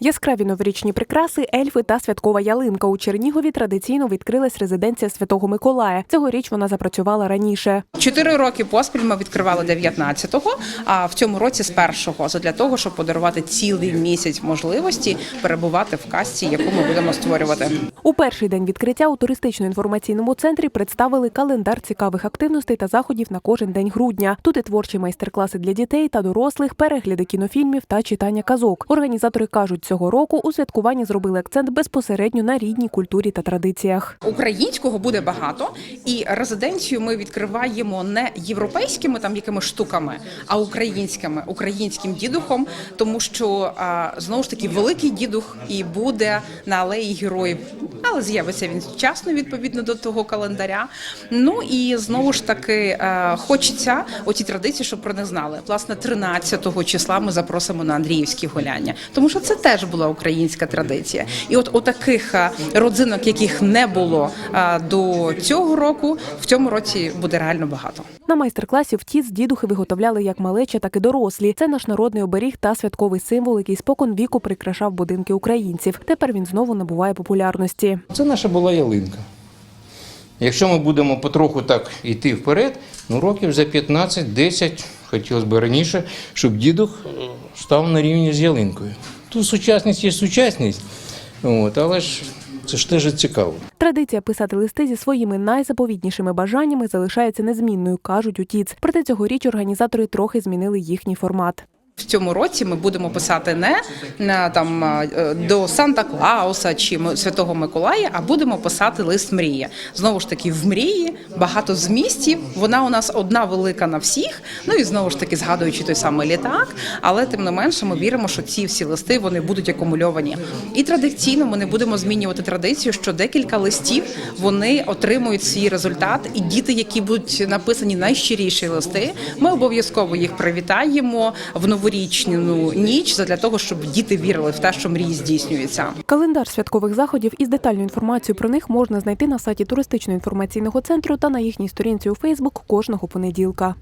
Яскраві новорічні прикраси, ельфи та святкова ялинка у Чернігові традиційно відкрилась резиденція Святого Миколая. Цьогоріч вона запрацювала раніше. Чотири роки поспіль ми відкривали 19-го, а в цьому році з першого задля того, щоб подарувати цілий місяць можливості перебувати в касті, яку ми будемо створювати. У перший день відкриття у туристично-інформаційному центрі представили календар цікавих активностей та заходів на кожен день грудня. Тут і творчі майстер-класи для дітей та дорослих, перегляди кінофільмів та читання казок. Організатори кажуть, цього року у святкуванні зробили акцент безпосередньо на рідній культурі та традиціях. Українського буде багато, і резиденцію ми відкриваємо не європейськими там якими штуками, а українськими, українським дідухом, тому що знову ж таки великий дідух і буде на алеї героїв. Але з'явиться він вчасно відповідно до того календаря. Ну і знову ж таки хочеться оці традиції, щоб про них знали. Власне, 13 числа ми запросимо на Андріївські гуляння, тому що це теж була українська традиція. І от у таких е, родзинок, яких не було е, до цього року, в цьому році буде реально багато. На майстер-класі втіц дідухи виготовляли як малеча, так і дорослі. Це наш народний оберіг та святковий символ, який спокон віку прикрашав будинки українців. Тепер він знову набуває популярності. Це наша була ялинка. Якщо ми будемо потроху так йти вперед, ну років за 15-10, хотілося б раніше, щоб дідух е, став на рівні з ялинкою. Тут сучасність є сучасність, от, але ж це ж теж цікаво. Традиція писати листи зі своїми найзаповітнішими бажаннями залишається незмінною, кажуть у ТІЦ. Проте цьогоріч організатори трохи змінили їхній формат. В цьому році ми будемо писати не там е, до Санта Клауса чи Святого Миколая, а будемо писати лист мрії. Знову ж таки, в мрії багато змістів. Вона у нас одна велика на всіх. Ну і знову ж таки згадуючи той самий літак. Але тим не менше, ми віримо, що ці всі листи вони будуть акумульовані. І традиційно ми не будемо змінювати традицію, що декілька листів вони отримують свій результат. І діти, які будуть написані найщиріші листи, ми обов'язково їх привітаємо в новорічну ніч для того, щоб діти вірили в те, що мрії здійснюються. Календар святкових заходів із детальною інформацією про них можна знайти на сайті туристично-інформаційного центру та на їхній сторінці у Фейсбук кожного понеділка.